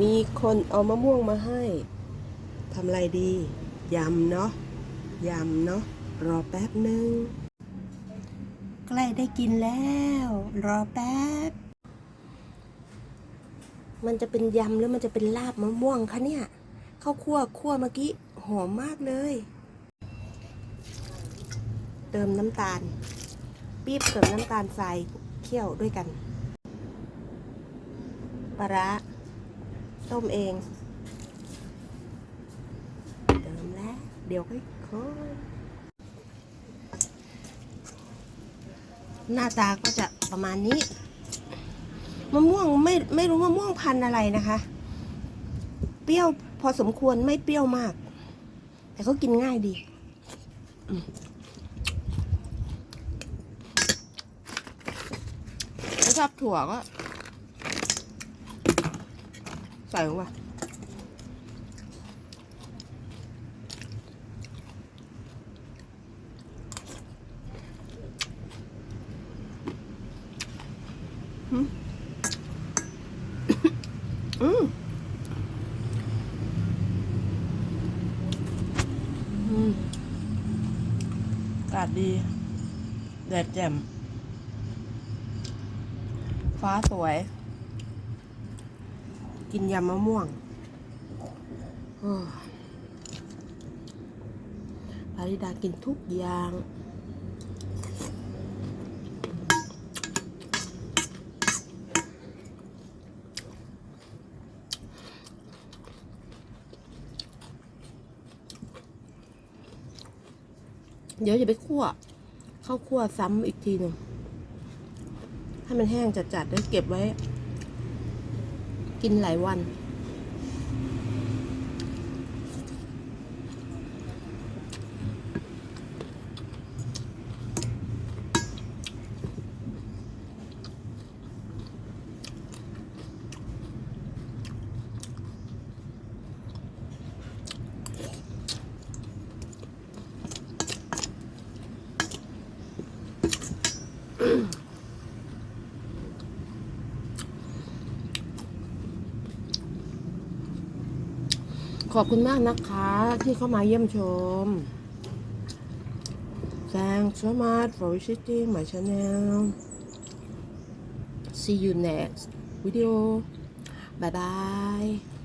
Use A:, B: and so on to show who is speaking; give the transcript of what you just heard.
A: มีคนเอามะม่วงมาให้ทำอะไรดี ยำเนาะ ยำเนาะ รอแป๊บหนึ่ง ใกล้ได้กินแล้ว รอแป๊บ มันจะเป็นยำหรือมันจะเป็นลาบมะม่วงคะเนี่ย ข้าวคั่วคั่วเมื่อกี้หอมมากเลย เติมน้ำตาล ปี๊บเติมน้ำตาลทรายเคี่ยวด้วยกันปลาร้า ต้มเองเติมแล้ว เดี๋ยวค่อยคนหน้าตาก็จะประมาณนี้มะม่วงไม่ไม่รู้มะม่วงพันธุ์อะไรนะคะ เปรี้ยวพอสมควรไม่เปรี้ยวมาก แต่ก็กินง่ายดีถ้าชอบถั่วก็ ใส่ลงไปหืมอืมอืมอากาศดี แดดแจ่ม ฟ้าสวย กินยำมะม่วงโอ้ยภาริดากินทุกอย่างเดี๋ยวจะไปคั่ว เข้าคั่วซ้ำอีกทีหนึ่งให้มันแห้งจัดๆแล้วเก็บไว้ กินหลายวัน ขอบคุณมากนะคะที่เข้ามาเยี่ยมชม Thanks so much for visiting my channel See you next video Bye bye